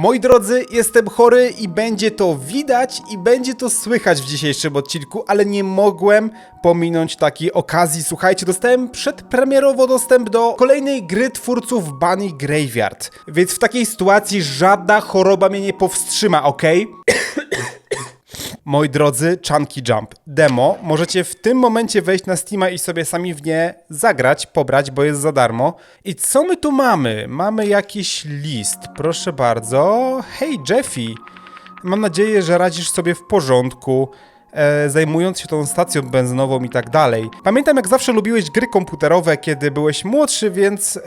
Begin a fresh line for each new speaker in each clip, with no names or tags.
Moi drodzy, jestem chory i będzie to widać i będzie to słychać w dzisiejszym odcinku, ale nie mogłem pominąć takiej okazji. Słuchajcie, dostałem przedpremierowo dostęp do kolejnej gry twórców Bunny Graveyard. Więc w takiej sytuacji żadna choroba mnie nie powstrzyma, ok? Moi drodzy, Chunky Jump demo. Możecie w tym momencie wejść na Steama i sobie sami w nie zagrać, pobrać, bo jest za darmo. I co my tu mamy? Mamy jakiś list. Proszę bardzo. Hej Jeffy, mam nadzieję, że radzisz sobie w porządku. E, zajmując się tą stacją benzynową i tak dalej. Pamiętam, jak zawsze lubiłeś gry komputerowe, kiedy byłeś młodszy, więc e,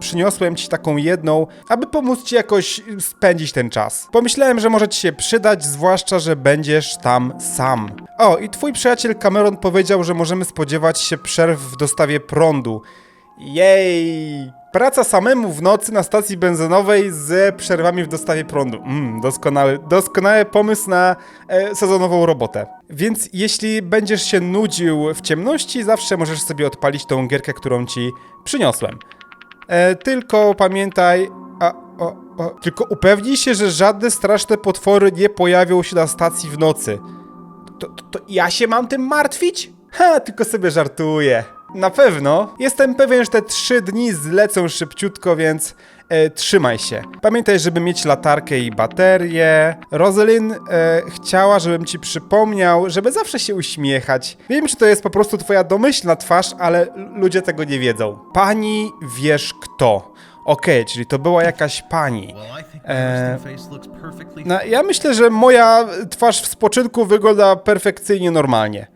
przyniosłem ci taką jedną, aby pomóc ci jakoś spędzić ten czas. Pomyślałem, że może ci się przydać, zwłaszcza, że będziesz tam sam. O, i twój przyjaciel Cameron powiedział, że możemy spodziewać się przerw w dostawie prądu. Jej! Praca samemu w nocy na stacji benzynowej z przerwami w dostawie prądu. Mm, doskonały, doskonały pomysł na e, sezonową robotę. Więc jeśli będziesz się nudził w ciemności, zawsze możesz sobie odpalić tą gierkę, którą ci przyniosłem. E, tylko pamiętaj. A, o, o, tylko upewnij się, że żadne straszne potwory nie pojawią się na stacji w nocy. To, to, to ja się mam tym martwić? Ha, tylko sobie żartuję. Na pewno. Jestem pewien, że te trzy dni zlecą szybciutko, więc e, trzymaj się. Pamiętaj, żeby mieć latarkę i baterię. Rosalind e, chciała, żebym ci przypomniał, żeby zawsze się uśmiechać. Wiem, że to jest po prostu twoja domyślna twarz, ale ludzie tego nie wiedzą. Pani wiesz kto. Okej, czyli to była jakaś pani.
Perfectly
No, ja myślę, że moja twarz w spoczynku wygląda perfekcyjnie normalnie.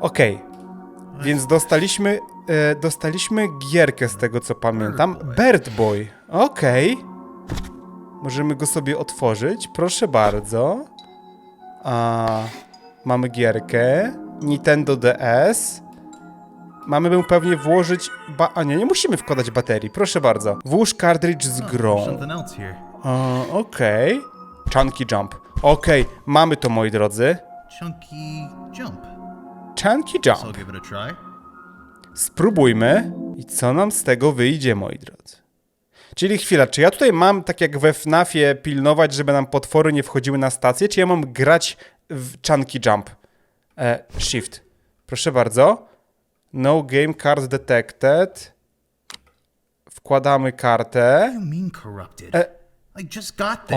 Okej. Więc dostaliśmy, e, dostaliśmy gierkę z tego co pamiętam. Bird Boy. Okej. Możemy go sobie otworzyć. Proszę bardzo. A, mamy gierkę. Nintendo DS. Mamy bym pewnie włożyć. Ba A nie, nie musimy wkładać baterii. Proszę bardzo. Włóż cartridge z grą.
something else here.
A, Okej. Chunky Jump. Okej, mamy to moi drodzy.
Chunky jump.
Chunky Jump. Spróbujmy. I co nam z tego wyjdzie, moi drodzy? Czyli chwila, czy ja tutaj mam, tak jak we FNAFie, pilnować, żeby nam potwory nie wchodziły na stację, czy ja mam grać w Chunky Jump? E, shift. Proszę bardzo. No game card detected. Wkładamy kartę.
This.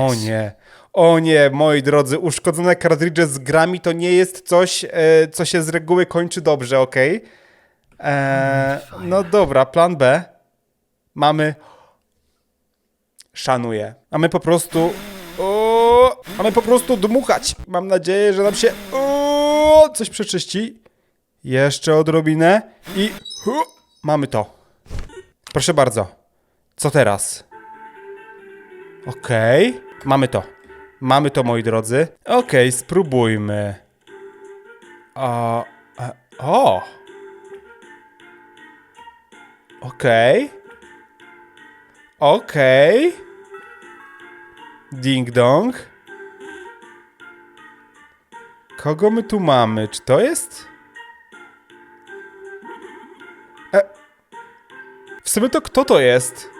O nie. O nie, moi drodzy, uszkodzone kartridże z grami to nie jest coś, e, co się z reguły kończy dobrze, okej? E, No dobra, plan B. Mamy. Szanuję. Mamy po prostu. O, mamy po prostu dmuchać. Mam nadzieję, że nam się. O, coś przeczyści. Jeszcze odrobinę. I. Mamy to. Proszę bardzo. Co teraz? Okej, mamy to. Mamy to, moi drodzy. Okej, spróbujmy. O. e, O! Okej. Okej. Ding dong. Kogo my tu mamy? Czy to jest? E. W sumie to kto to jest?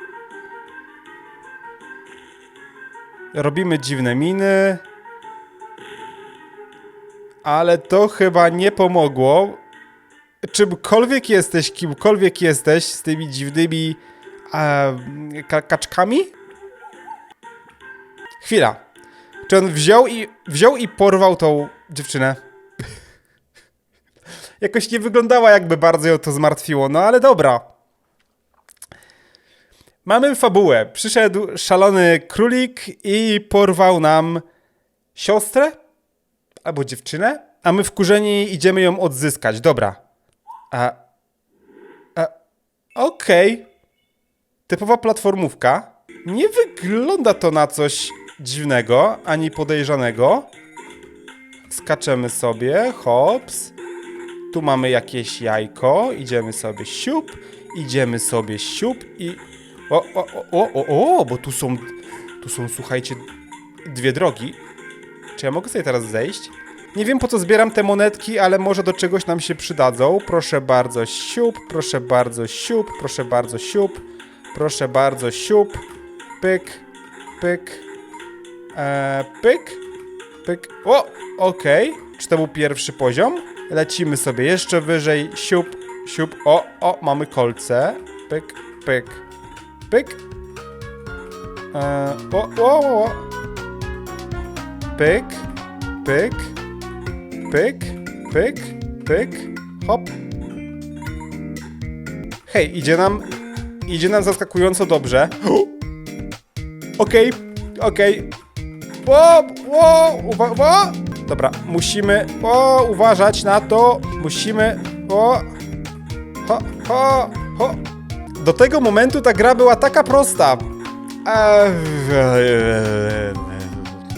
Robimy dziwne miny. Ale to chyba nie pomogło. Czymkolwiek jesteś, kimkolwiek jesteś z tymi dziwnymi e, ka kaczkami? Chwila. Czy on wziął i, wziął i porwał tą dziewczynę? Jakoś nie wyglądała, jakby bardzo ją to zmartwiło, no ale dobra. Mamy fabułę. Przyszedł szalony królik i porwał nam siostrę albo dziewczynę, a my wkurzeni idziemy ją odzyskać. Dobra. A, a, Okej. Typowa platformówka. Nie wygląda to na coś dziwnego ani podejrzanego. Skaczemy sobie, hops. Tu mamy jakieś jajko, idziemy sobie siup, idziemy sobie siup i... O, o, o, o, o, bo tu są, tu są, słuchajcie, dwie drogi. Czy ja mogę sobie teraz zejść? Nie wiem po co zbieram te monetki, ale może do czegoś nam się przydadzą. Proszę bardzo, siup, proszę bardzo, siup, proszę bardzo, siup, proszę bardzo, siup, pyk, pyk, e, pyk, pyk. O, okej. Czy to był pierwszy poziom? Lecimy sobie jeszcze wyżej, siup, siup. O, o, mamy kolce. Pyk, pyk, pyk. E, o, o, o. Pyk, pyk, pyk, pyk, pyk, hop. Hej, idzie nam, idzie nam zaskakująco dobrze. Okej, okej. O, o, uwa, o. Dobra, musimy o, uważać na to. Musimy. O, ho, ho, ho. Do tego momentu ta gra była taka prosta.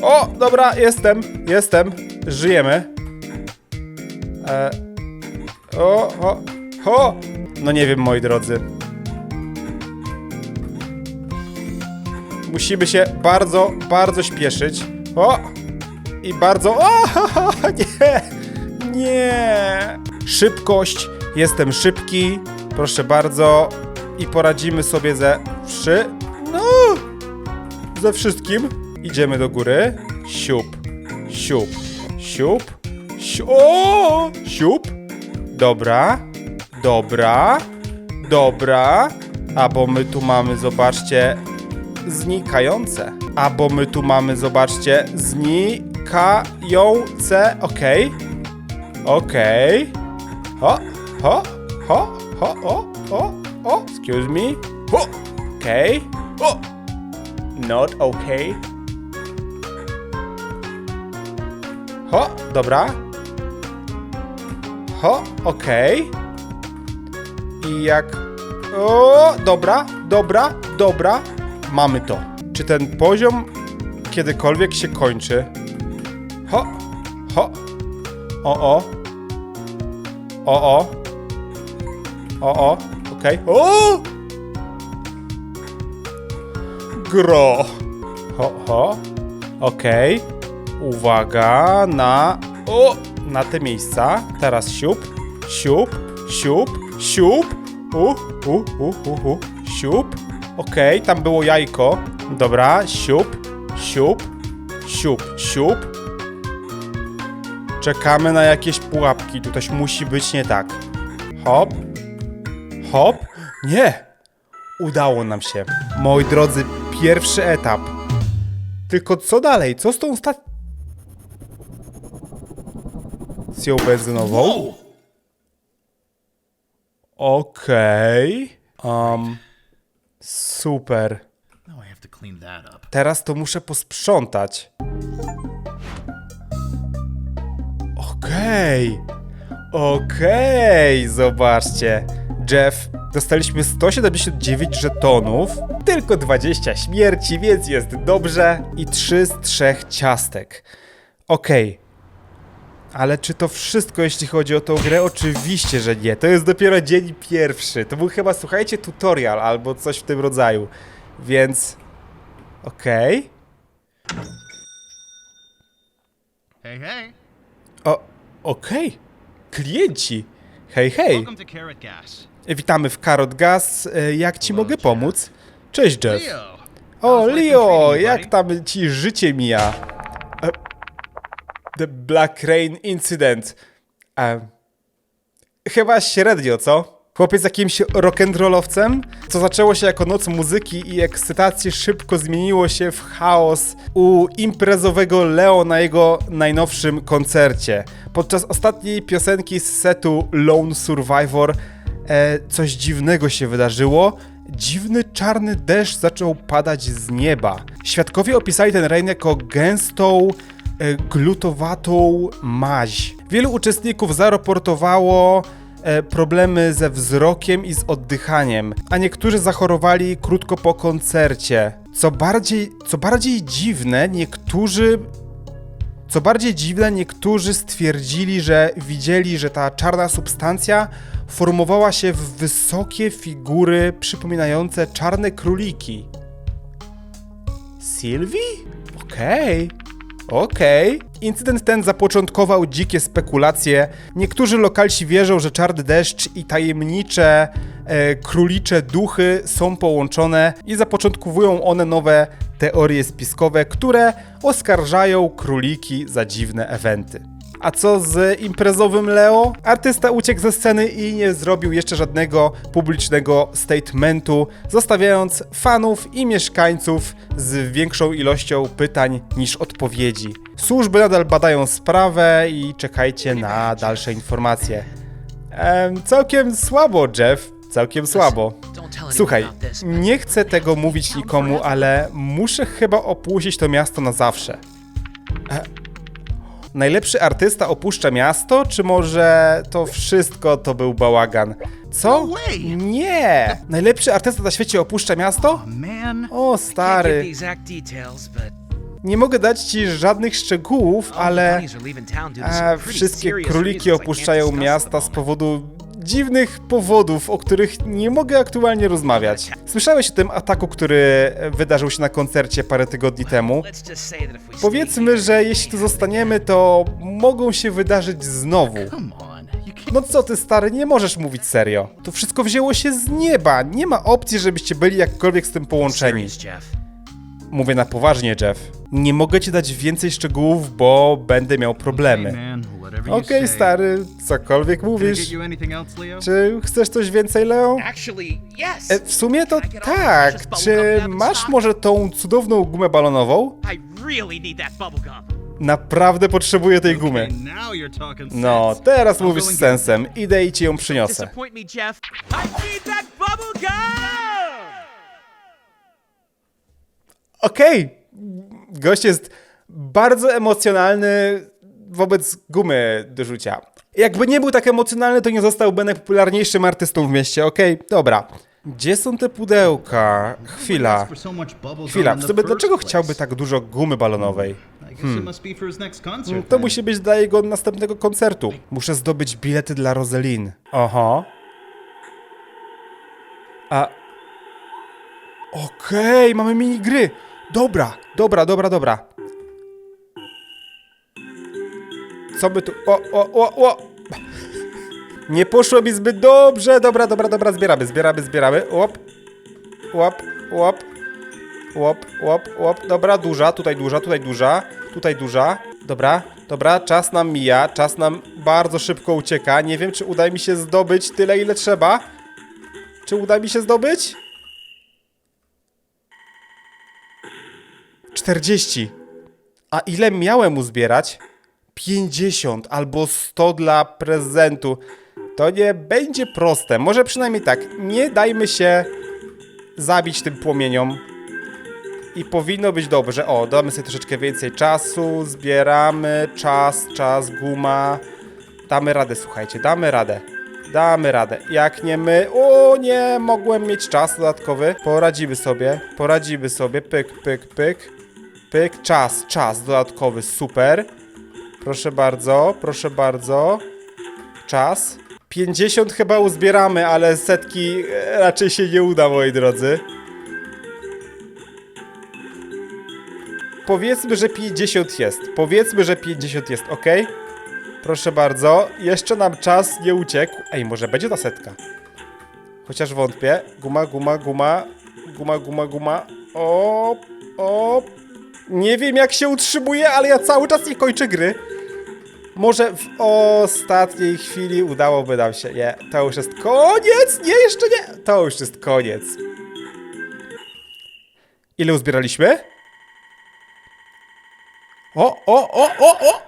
O, dobra, jestem, jestem. Żyjemy. E, o, o, ho. No nie wiem, moi drodzy. Musimy się bardzo, bardzo śpieszyć. O! I bardzo. O! Nie! Nie! Szybkość. Jestem szybki. Proszę bardzo. I poradzimy sobie ze wszy. No! Ze wszystkim. Idziemy do góry. Siup. Siup. Siup. Siup. Siup. Dobra. Dobra. Dobra. A bo my tu mamy, zobaczcie, znikające. A bo my tu mamy, zobaczcie, znikające. Okej. Okej. Ho, ho, ho, ho, o, o, o. Excuse me. Ho. Okej. O. Not okay. Ho, dobra. Ho, okej. I jak... O, dobra, dobra, dobra. Mamy to. Czy ten poziom kiedykolwiek się kończy? Ho, ho. O, o. O, o. O, o. Okej. O! Gro. Ho, ho. Okej. Uwaga na... O! Na te miejsca. Teraz siup, siup, siup, siup. U, u, u, u, u. Siup. Okej, tam było jajko. Dobra, siup, siup, siup, siup. Czekamy na jakieś pułapki. Tu coś musi być nie tak. Hop. Hop. Nie! Udało nam się. Moi drodzy, pierwszy etap. Tylko co dalej? Co z tą stacją benzynową? Okej. Um, super. Teraz to muszę posprzątać. Okej. Okej, zobaczcie. Jeff, dostaliśmy 179 żetonów, tylko 20 śmierci, więc jest dobrze. I 3 z 3 ciastek. Okej. Ale czy to wszystko, jeśli chodzi o tą grę? Oczywiście, że nie. To jest dopiero dzień pierwszy. To był chyba, słuchajcie, tutorial albo coś w tym rodzaju. Więc... Okej.
Hey, hey.
O, okej. Klienci. Hej, hej.
Welcome to Carrot Gas.
Witamy w Carrot Gas. E, Jak ci mogę pomóc? Cześć, Jeff. O, Leo, jak tam ci życie mija? E, The Black Rain Incident. E, Chyba średnio, co? Chłopiec jakimś rock'n'rollowcem, co zaczęło się jako noc muzyki i ekscytacji szybko zmieniło się w chaos u imprezowego Leo na jego najnowszym koncercie. Podczas ostatniej piosenki z setu Lone Survivor e, coś dziwnego się wydarzyło. Dziwny czarny deszcz zaczął padać z nieba. Świadkowie opisali ten rejon jako gęstą, e, glutowatą maź. Wielu uczestników zaraportowało e, problemy ze wzrokiem i z oddychaniem, a niektórzy zachorowali krótko po koncercie. Co bardziej, co bardziej dziwne, niektórzy co bardziej dziwne, niektórzy stwierdzili, że widzieli, że ta czarna substancja formowała się w wysokie figury przypominające czarne króliki. Sylwii? Okej. Okej. Incydent ten zapoczątkował dzikie spekulacje. Niektórzy lokalsi wierzą, że czarny deszcz i tajemnicze e, królicze duchy są połączone i zapoczątkowują one nowe teorie spiskowe, które oskarżają króliki za dziwne eventy. A co z imprezowym Leo? Artysta uciekł ze sceny i nie zrobił jeszcze żadnego publicznego statementu, zostawiając fanów i mieszkańców z większą ilością pytań niż odpowiedzi. Służby nadal badają sprawę i czekajcie na dalsze informacje. Em, całkiem słabo, Jeff. Całkiem słabo. Słuchaj, nie chcę tego mówić nikomu, ale muszę chyba opuścić to miasto na zawsze. Najlepszy artysta opuszcza miasto, czy może to wszystko to był bałagan? Co?
No!
Nie! Najlepszy artysta na świecie opuszcza miasto? O, stary. Nie mogę dać ci żadnych szczegółów, ale
pretty
wszystkie króliki opuszczają miasta z powodu dziwnych powodów, o których nie mogę aktualnie rozmawiać. Słyszałeś o tym ataku, który wydarzył się na koncercie parę tygodni temu? Powiedzmy, że jeśli tu zostaniemy, to mogą się wydarzyć znowu. No co ty stary, nie możesz mówić serio. To wszystko wzięło się z nieba. Nie ma opcji, żebyście byli jakkolwiek z tym połączeni. Mówię na poważnie, Jeff. Nie mogę ci dać więcej szczegółów, bo będę miał problemy. Okej,
say.
stary, cokolwiek mówisz. Czy chcesz coś więcej, Leo? E, w sumie to tak. Czy masz może tą cudowną gumę balonową? Naprawdę potrzebuję tej gumy.
Okay,
No, teraz mówisz z sensem. Idę i ci ją przyniosę.
Disappoint me,
Gość jest bardzo emocjonalny wobec gumy do rzucia. Jakby nie był tak emocjonalny, to nie zostałby najpopularniejszym artystą w mieście. Okej, dobra. Gdzie są te pudełka? Chwila. Chwila, w dlaczego chciałby tak dużo gumy balonowej?
Next concert.
To musi być dla jego następnego koncertu. Muszę zdobyć bilety dla Roselin. Oho. A. Okej, mamy minigry. Dobra, dobra, dobra, dobra. Co by tu. O, o, o, o! Nie poszło mi zbyt dobrze. Dobra, dobra, dobra, zbieramy, zbieramy, zbieramy. Łop. Łap, łap. Łop, łop, łop. Dobra, duża, tutaj duża, tutaj duża, tutaj duża. Dobra, dobra, czas nam mija, czas nam bardzo szybko ucieka. Nie wiem, czy uda mi się zdobyć tyle, ile trzeba. Czy uda mi się zdobyć? 40. A ile miałem uzbierać? 50 albo 100 dla prezentu. To nie będzie proste. Może przynajmniej tak. Nie dajmy się zabić tym płomieniom. I powinno być dobrze. O, damy sobie troszeczkę więcej czasu. Zbieramy. Czas, czas, guma. Damy radę, słuchajcie, damy radę. Damy radę. Jak nie my. O nie, mogłem mieć czas dodatkowy. Poradzimy sobie. Poradzimy sobie. Pyk, pyk, pyk. Pyk, czas, czas dodatkowy. Super. Proszę bardzo, proszę bardzo. Czas. 50 chyba uzbieramy, ale setki e, raczej się nie uda, moi drodzy. Powiedzmy, że 50 jest. Powiedzmy, że 50 jest, ok? Proszę bardzo. Jeszcze nam czas nie uciekł. Ej, może będzie ta setka. Chociaż wątpię. Guma, guma, guma. Guma, guma, guma. O, o. Nie wiem jak się utrzymuje, ale ja cały czas nie kończę gry. Może w ostatniej chwili udałoby nam się. Nie, to już jest koniec. Nie, jeszcze nie. To już jest koniec. Ile uzbieraliśmy? O, o, o, o, o!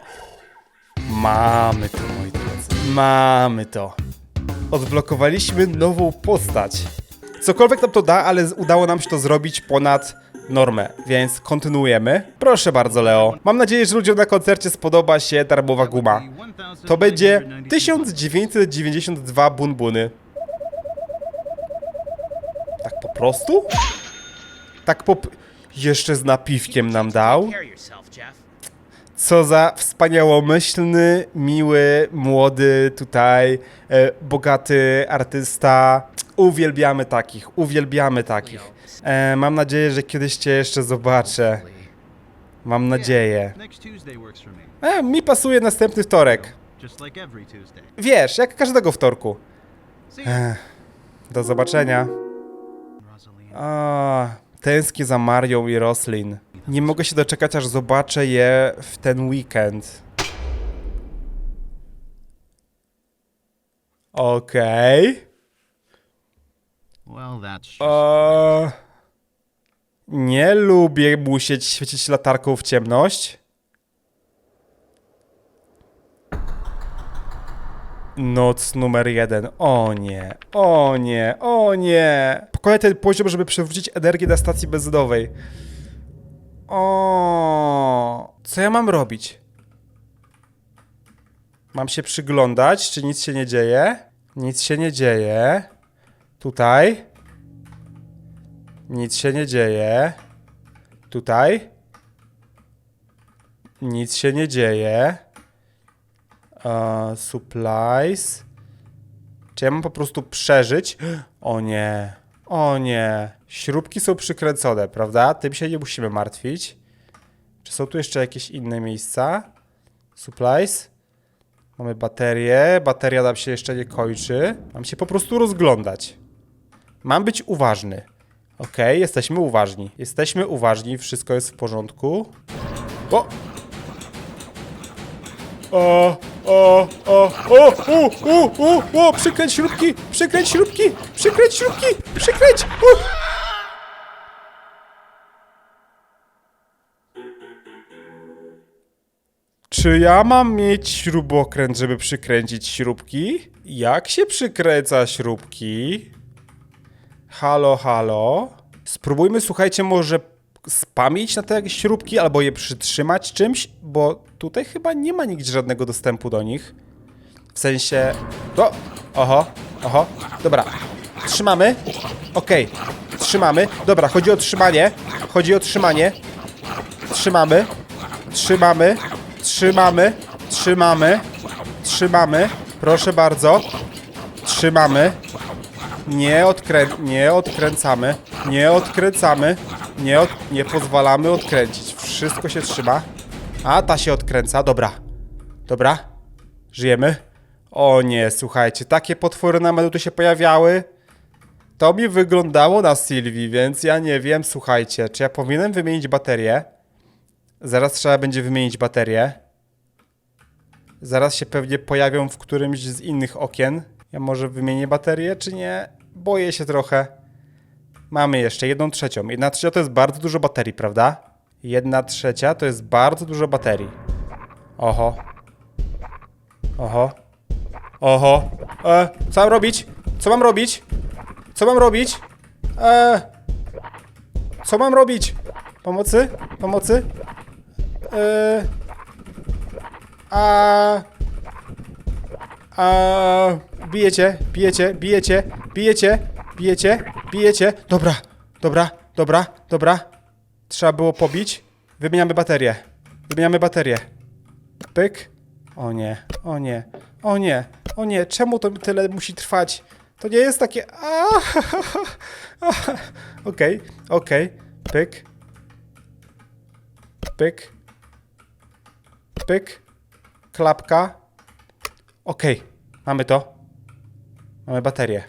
Mamy to, moi drodzy. Mamy to. Odblokowaliśmy nową postać. Cokolwiek nam to da, ale udało nam się to zrobić ponad normę, więc kontynuujemy. Proszę bardzo, Leo. Mam nadzieję, że ludziom na koncercie spodoba się darmowa guma. To będzie 1992 bunbuny. Tak po prostu? Tak po... Jeszcze z napiwkiem nam dał. Co za wspaniałomyślny, miły, młody tutaj, e, bogaty artysta. Uwielbiamy takich, uwielbiamy takich. E, mam nadzieję, że kiedyś cię jeszcze zobaczę. Mam nadzieję. E, mi pasuje następny wtorek. Wiesz, jak każdego wtorku.
Ya.
Do zobaczenia. A, tęsknię za Marią i Roslin. Nie mogę się doczekać, aż zobaczę je w ten weekend. Okej.
Well, that's just...
Eee, nie lubię musieć świecić latarką w ciemność. Noc numer jeden. O nie, o nie, o nie. Pokonaj ten poziom, żeby przywrócić energię na stacji benzynowej. O, co ja mam robić? Mam się przyglądać, czy nic się nie dzieje? Nic się nie dzieje. Tutaj. Nic się nie dzieje. Tutaj. Nic się nie dzieje. Uh, supplies. Czy ja mam po prostu przeżyć? O nie. O nie. Śrubki są przykręcone, prawda? Tym się nie musimy martwić. Czy są tu jeszcze jakieś inne miejsca? Supplies. Mamy baterię. Bateria nam się jeszcze nie kończy. Mam się po prostu rozglądać. Mam być uważny. Okej, jesteśmy uważni. Jesteśmy uważni, wszystko jest w porządku. O! O, o, o, o, u, u, u, o, przykręć śrubki, przykręć śrubki, przykręć śrubki, przykręć, u. Czy ja mam mieć śrubokręt, żeby przykręcić śrubki? Jak się przykręca śrubki? Halo, halo. Spróbujmy, słuchajcie, może spamić na te śrubki albo je przytrzymać czymś, bo tutaj chyba nie ma nigdzie żadnego dostępu do nich. W sensie... O! Oho, oho. Dobra. Trzymamy. Okej. Trzymamy. Dobra, chodzi o trzymanie. Chodzi o trzymanie. Trzymamy. Trzymamy. Trzymamy. Trzymamy. Trzymamy. Proszę bardzo. Trzymamy. Nie, odkrę... nie odkręcamy. Nie odkręcamy. Nie, od... nie pozwalamy odkręcić. Wszystko się trzyma. A, ta się odkręca. Dobra. Dobra. Żyjemy. O nie, słuchajcie, takie potwory na melu tu się pojawiały. To mi wyglądało na Sylwii, więc ja nie wiem, słuchajcie, czy ja powinienem wymienić baterię? Zaraz trzeba będzie wymienić baterię. Zaraz się pewnie pojawią w którymś z innych okien. Ja może wymienię baterię, czy nie? Boję się trochę. Mamy jeszcze jedną trzecią. Jedna trzecia to jest bardzo dużo baterii, prawda? Jedna trzecia to jest bardzo dużo baterii. Oho. Oho. Oho. E, co mam robić? Co mam robić? Co mam robić? E, co mam robić? Pomocy? Pomocy? E, a... A... Bijecie, bijecie, bijecie, bijecie, bijecie, bijecie. Dobra, dobra, dobra, dobra. Trzeba było pobić. Wymieniamy baterię. Wymieniamy baterię. Pyk. O nie, o nie, o nie, o nie. Czemu to tyle musi trwać? To nie jest takie... Okej, okej. Pyk. Pyk. Pyk. Klapka. Okej, mamy to. Mamy baterię.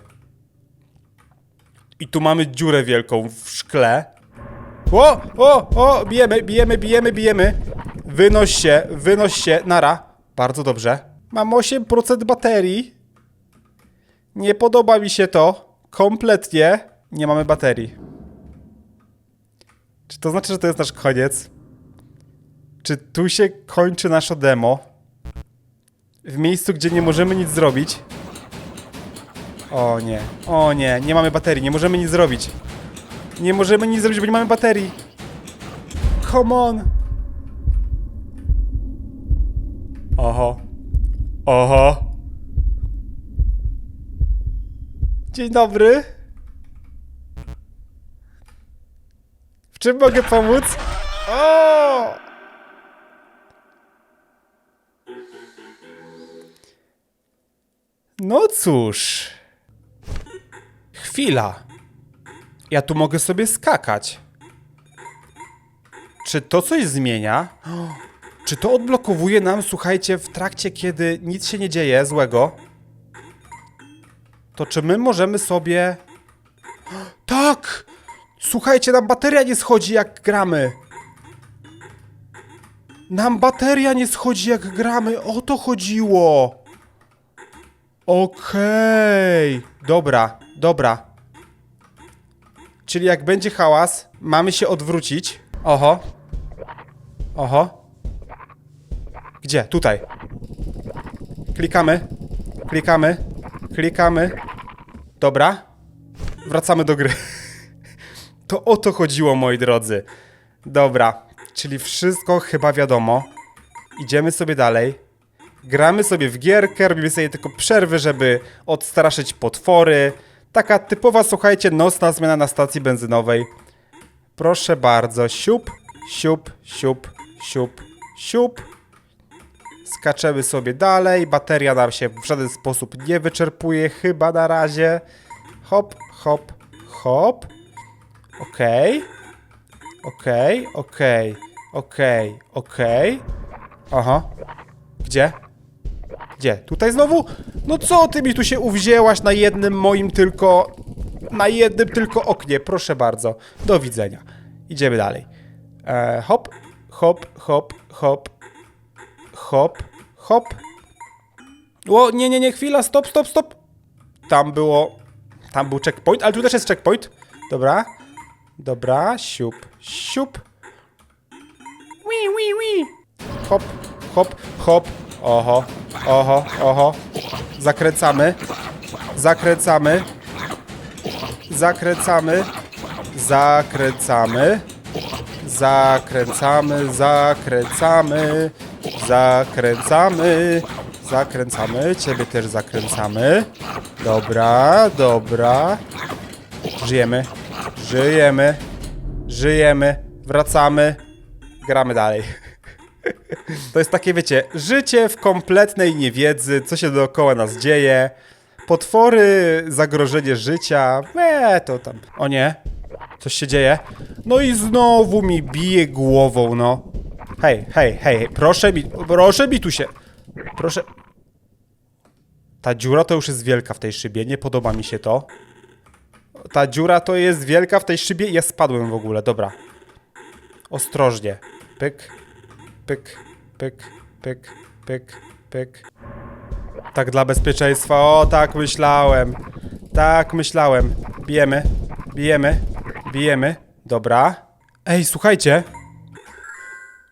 I tu mamy dziurę wielką w szkle. O, o, o, bijemy, bijemy, bijemy, bijemy. Wynoś się, wynoś się, nara. Bardzo dobrze. Mam 8% baterii. Nie podoba mi się to. Kompletnie. Nie mamy baterii. Czy to znaczy, że to jest nasz koniec? Czy tu się kończy nasze demo? W miejscu, gdzie nie możemy nic zrobić? O nie, o nie, nie mamy baterii, nie możemy nic zrobić. Nie możemy nic zrobić, bo nie mamy baterii. Come on. Oho. Oho. Dzień dobry. W czym mogę pomóc? O! No cóż. Chwila. Ja tu mogę sobie skakać. Czy to coś zmienia? Czy to odblokowuje nam, słuchajcie, w trakcie, kiedy nic się nie dzieje złego? To czy my możemy sobie... Tak! Słuchajcie, nam bateria nie schodzi jak gramy. Nam bateria nie schodzi jak gramy. O to chodziło. Okej. Dobra, dobra. Czyli jak będzie hałas, mamy się odwrócić. Oho. Oho. Gdzie? Tutaj. Klikamy. Klikamy. Klikamy. Dobra. Wracamy do gry. To o to chodziło, moi drodzy. Dobra, czyli wszystko chyba wiadomo. Idziemy sobie dalej. Gramy sobie w gierkę, robimy sobie tylko przerwy, żeby odstraszyć potwory. Taka typowa, słuchajcie, nocna zmiana na stacji benzynowej. Proszę bardzo, siup, siup, siup, siup, siup. Skaczemy sobie dalej. Bateria nam się w żaden sposób nie wyczerpuje, chyba na razie. Hop, hop, hop. Okej. Okej, okej, okej, okej. Aha. Gdzie? Gdzie? Tutaj znowu? No co ty mi tu się uwzięłaś na jednym moim tylko... Na jednym tylko oknie, proszę bardzo. Do widzenia. Idziemy dalej. E, hop, hop, hop, hop, hop, hop. O, nie, nie, nie, chwila, stop, stop, stop. Tam było... Tam był checkpoint, ale tu też jest checkpoint. Dobra. Dobra, siup, siup. Wi, wi, wi. Hop, hop, hop. Oho, oho, oho. Zakręcamy. Zakręcamy. Zakręcamy. Zakręcamy. Zakręcamy, zakręcamy. Zakręcamy. Zakręcamy. Ciebie też zakręcamy. Dobra, dobra. Żyjemy. Żyjemy. Żyjemy. Wracamy. Gramy dalej. To jest takie, wiecie, życie w kompletnej niewiedzy, co się dookoła nas dzieje. Potwory, zagrożenie życia. Eee, to tam. O nie. Coś się dzieje. No i znowu mi bije głową, no. Hej, hej, hej, proszę mi, proszę mi tu się. Proszę. Ta dziura to już jest wielka w tej szybie, nie podoba mi się to. Ta dziura to jest wielka w tej szybie ja spadłem w ogóle, dobra. Ostrożnie. Pyk, pyk, pyk, pyk, pyk, pyk. Tak dla bezpieczeństwa, o tak myślałem. Tak myślałem. Bijemy, bijemy, bijemy. Dobra. Ej, słuchajcie.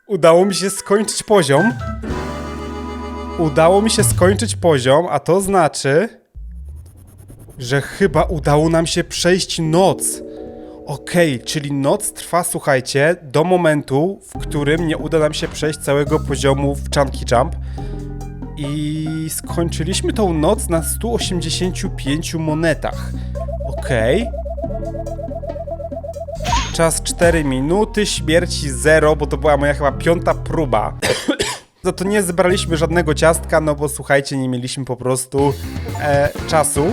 Udało mi się skończyć poziom. Udało mi się skończyć poziom, a to znaczy że chyba udało nam się przejść noc. Okej, czyli noc trwa, słuchajcie, do momentu, w którym nie uda nam się przejść całego poziomu w Chunky Jump. I skończyliśmy tą noc na 185 monetach. Okej. Czas 4 minuty, śmierci 0, bo to była moja chyba piąta próba. Za to nie zebraliśmy żadnego ciastka, no bo słuchajcie, nie mieliśmy po prostu e, czasu.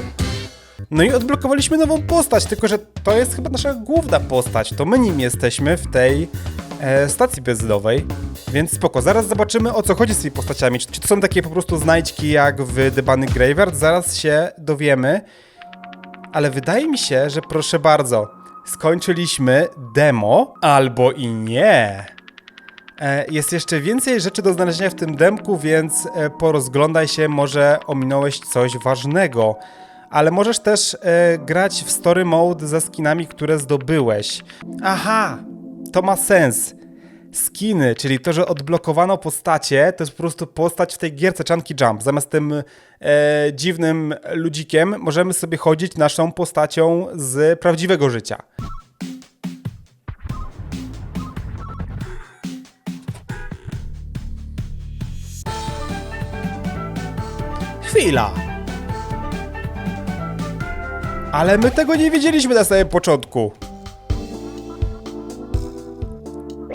No i odblokowaliśmy nową postać, tylko że to jest chyba nasza główna postać. To my nim jesteśmy w tej e, stacji benzynowej. Więc spoko, zaraz zobaczymy o co chodzi z tymi postaciami. Czy, czy to są takie po prostu znajdźki jak w The Bunny Graveyard? Zaraz się dowiemy. Ale wydaje mi się, że proszę bardzo, skończyliśmy demo albo i nie. E, Jest jeszcze więcej rzeczy do znalezienia w tym demku, więc e, porozglądaj się, może ominąłeś coś ważnego. Ale możesz też e, grać w story mode ze skinami, które zdobyłeś. Aha, to ma sens. Skiny, czyli to, że odblokowano postacie, to jest po prostu postać w tej gierce Chunky Jump. Zamiast tym e, dziwnym ludzikiem możemy sobie chodzić naszą postacią z prawdziwego życia. Chwila. Ale my tego nie wiedzieliśmy na samym początku.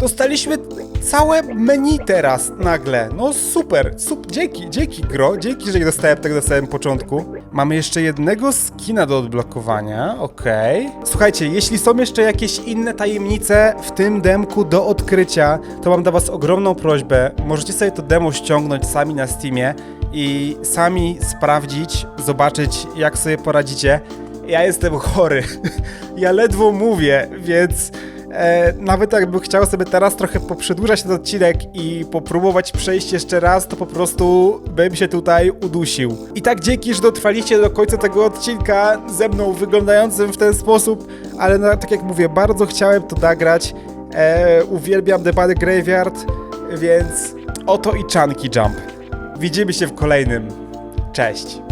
Dostaliśmy całe menu teraz nagle. No super. Dzięki, dzięki gro, dzięki, że nie dostałem tego na samym początku. Mamy jeszcze jednego skina do odblokowania, okej. Słuchajcie, jeśli są jeszcze jakieś inne tajemnice w tym demku do odkrycia, to mam dla was ogromną prośbę. Możecie sobie to demo ściągnąć sami na Steamie i sami sprawdzić, zobaczyć jak sobie poradzicie. Ja jestem chory. Ja ledwo mówię, więc e, nawet jakbym chciał sobie teraz trochę poprzedłużać ten odcinek i popróbować przejść jeszcze raz, to po prostu bym się tutaj udusił. I tak dzięki, że dotrwaliście do końca tego odcinka ze mną wyglądającym w ten sposób, ale no, tak jak mówię, bardzo chciałem to nagrać. E, uwielbiam The Body Graveyard, więc oto i Chunky Jump. Widzimy się w kolejnym. Cześć.